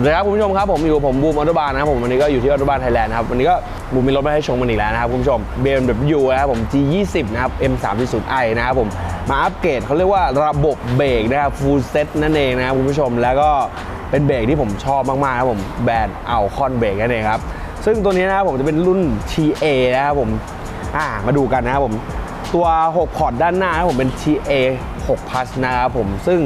สวัสดีครับคุณผู้ชมครับผมอยู่กับผมบูมออโตบานนะครับผมวันนี้ก็อยู่ที่ออโตบานไทยแลนด์นะครับวันนี้ก็บูมมีรถมาให้ชมกันอีกแล้วนะครับคุณผู้ชม BMW นะครับผม G20 นะครับ M340i นะครับผมมาอัปเกรดเขาเรียกว่าระบบเบรกนะครับ full set นั่นเองนะครับคุณผู้ชมแล้วก็เป็นเบรกที่ผมชอบมากๆครับผมแบรนด์เอาคอนเบรกนั่นเองครับซึ่งตัวนี้นะครับผมจะเป็นรุ่น TA นะครับผมอ่ามาดูกันนะครับผมตัว 6 พอร์ตด้านหน้านะครับผมเป็น TA 6 plus นะครับผมซึ่ง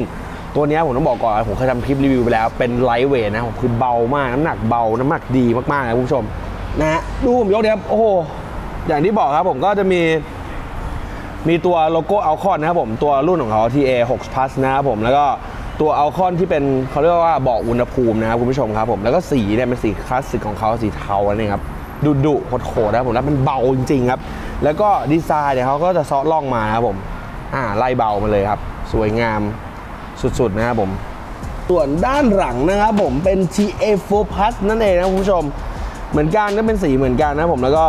ตัวนี้ผมต้องบอกก่อนผมเคยทำคลิปรีวิวไปแล้วเป็นไลท์เวทนะผมคือเบามากน้ำหนักเบา น้ำหนักดีมากๆนะคุณผู้ชมนะฮะดูผมยกเนี้ยครับโอ้โหอย่างที่บอกครับผมก็จะมีมีตัวโลโก้อัลคอนนะครับผมตัวรุ่นของเขา TA 6 plus นะครับผมแล้วก็ตัวอัลคอนที่เป็นเขาเรียกว่าบอกอุณหภูมินะครับคุณผู้ชมครับผมแล้วก็สีเนี่ยเป็นสีคลาสสิกของเขาสีเทานั่นเองครับดุดุโหดๆนะครับผมแล้วมันเบาจริงๆครับ แล้วก็ดีไซน์เนี่ยเขาก็จะซาะล่องมานะครับผมอ่าไล่เบามาเลยครับ สวยงาม สุดๆนะครับผม ส่วนด้านหลังนะครับผมเป็น TA4 Plus นั่นเองนะคุณผู้ชม เหมือนกันก็เป็นสีเหมือนกันนะครับผมแล้วก็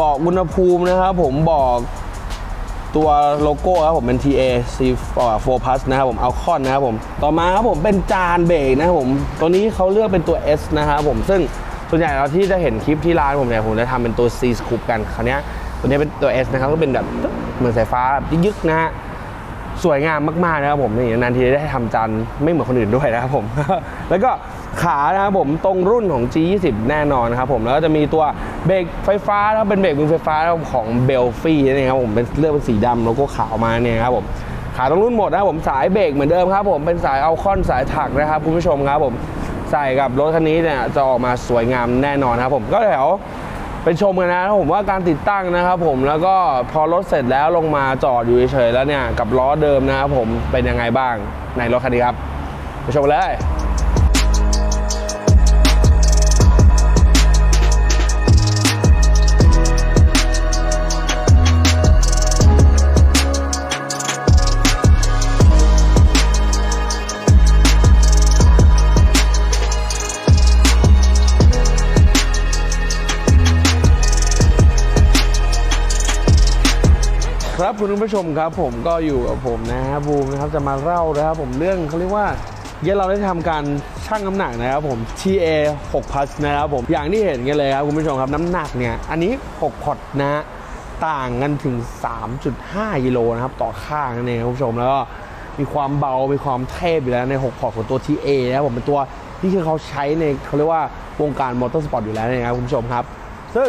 บอกอุณหภูมินะครับผมบอกตัวโลโก้ครับผมเป็น TA C4 Plus นะครับผมเอาคอนนะครับผมต่อมาครับผมเป็นจานเบรกนะครับผมตัวนี้เขาเลือกเป็นตัว S นะครับผมซึ่งส่วนใหญ่เราที่จะเห็นคลิปที่ร้านผมเนี่ยผมจะทำเป็นตัว C Scoop กันคราวนี้ตัวนี้เป็นตัว S นะครับก็เป็นแบบเหมือนสายฟ้ายึกๆนะฮะ สวยงามมากๆนะครับผมนี่นานทีได้ทำจานไม่เหมือนคนอื่นด้วยนะครับผม แล้วก็ขานะครับผมตรงรุ่นของ G20 แน่นอนนะครับผมแล้วก็จะมีตัวเบรกไฟฟ้านะครับเป็นเบรกมือไฟฟ้าของเบลฟี่นั่นเองครับผมเป็นเลือกเป็นสีดำโลโก้ขาวมาเนี่ยครับผมขาตรงรุ่นหมดนะครับผมสายเบรกเหมือนเดิมครับผมเป็นสายเอาคอนสายถักนะครับคุณผู้ชมครับผมใส่กับรถคันนี้เนี่ยจะออกมาสวยงามแน่นอนครับผมก็แถว ไปชมกันนะครับผมว่าการติดตั้งนะครับผมแล้วก็พอรถเสร็จแล้วลงมาจอดอยู่เฉยๆแล้วเนี่ยกับล้อเดิมนะครับผมเป็นยังไงบ้างในรถคันนี้ครับ ไปชมเลย ครับคุณผู้ชมครับผมก็อยู่กับผมนะฮะบูมนะครับจะมาเล่านะครับผมเรื่องเขาเรียกว่าเยเราได้ทำการชั่งน้ำหนักนะครับผม TA 6 plus นะครับผมอย่างที่เห็นกันเลยครับคุณผู้ชมครับน้ำหนักเนี่ยอันนี้ 6 พอร์ตนะฮะต่างกันถึง 3.5กิโลนะครับต่อข้างนั่นเองครับคุณผู้ชมแล้วก็มีความเบา มีความเทพอยู่แล้วใน 6 พอร์ตของตัว TA นะครับผมเป็นตัวที่คือเขาใช้ในเขาเรียกว่าวงการมอเตอร์สปอร์ตอยู่แล้วนะครับคุณผู้ชมครับ ซึ่ง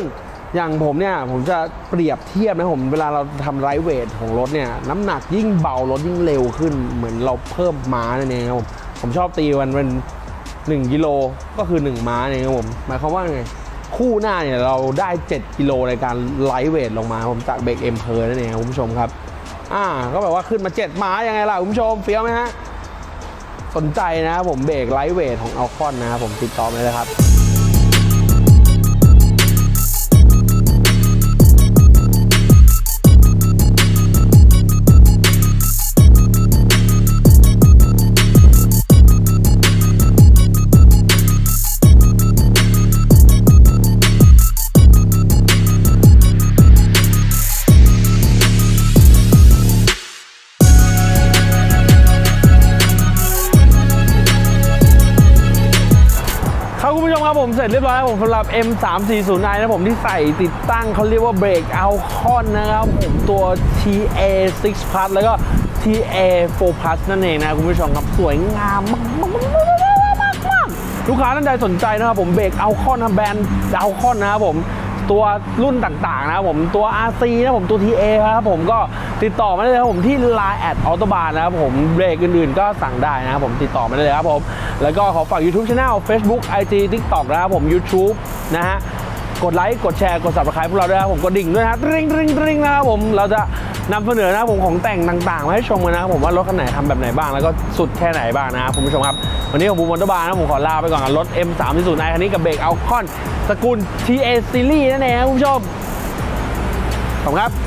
อย่างผมเนี่ยผมจะเปรียบเทียบนะผมเวลาเราทำไรเวทของรถเนี่ยน้ำหนักยิ่งเบารถยิ่งเร็วขึ้น เหมือนเราเพิ่มม้านั่นเองครับผมผมชอบตีมันเป็น1กิโลก็คือ 1 ม้าเนี่ยครับผมหมายความว่าไงคู่หน้าเนี่ยเราได้ 7 กิโลในการไลท์เวทลงมาผมจากเบรกเอ็มเพอร์นั่นเองครับคุณผู้ชมครับ อ่าก็แบบว่าขึ้นมา 7 ม้ายังไงล่ะคุณผู้ชมเฟี้ยวไหมฮะ สนใจนะครับผมเบรกไลท์เวทของอัลคอนนะครับผมติดต่อมาเลยครับ ครับผมเสร็จเรียบร้อยแล้วผมสำหรับ M340i นะผมที่ใส่ติดตั้งเขาเรียกว่าเบรกเอาคอนนะครับผมตัว TA6 Plus แล้วก็ TA4 Plus นั่นเองนะคุณผู้ชมครับสวยงามมากๆลูกค้าท่านใดสนใจนะครับผมเบรกเอาคอนนะแบรนด์อัลคอนนะครับผม ตัวรุ่นต่างๆนะครับผมตัว RC นะผมตัว TA ครับผมก็ติดต่อมาได้เลยครับผมที่ Line แอดออโตบานนะครับผมเบรกอื่นๆ ก็สั่งได้นะครับผมติดต่อมาได้เลยครับผมแล้วก็ขอฝาก YouTube Channel Facebook IG TikTok นะครับผม YouTube นะฮะกดไลค์กดแชร์กด subscribe พวกเราด้วยครับผมกดดิ่งด้วยนะริงริงริงนะครับผมเราจะนำเสนอนะครับผมของแต่งต่างๆมาให้ชมกันนะครับผมว่ารถคันไหนทำแบบไหนบ้างแล้วก็สุดแค่ไหนบ้างนะครับคุณผู้ชมครับวันนี้ผมบูมมอเตบาร์นะผมขอลาไปก่อนกับรถ M340i คันนี้กับเบรกอัลคอน สกุล TA Series นั่นเองครับคุณผู้ชมขอบคุณครับ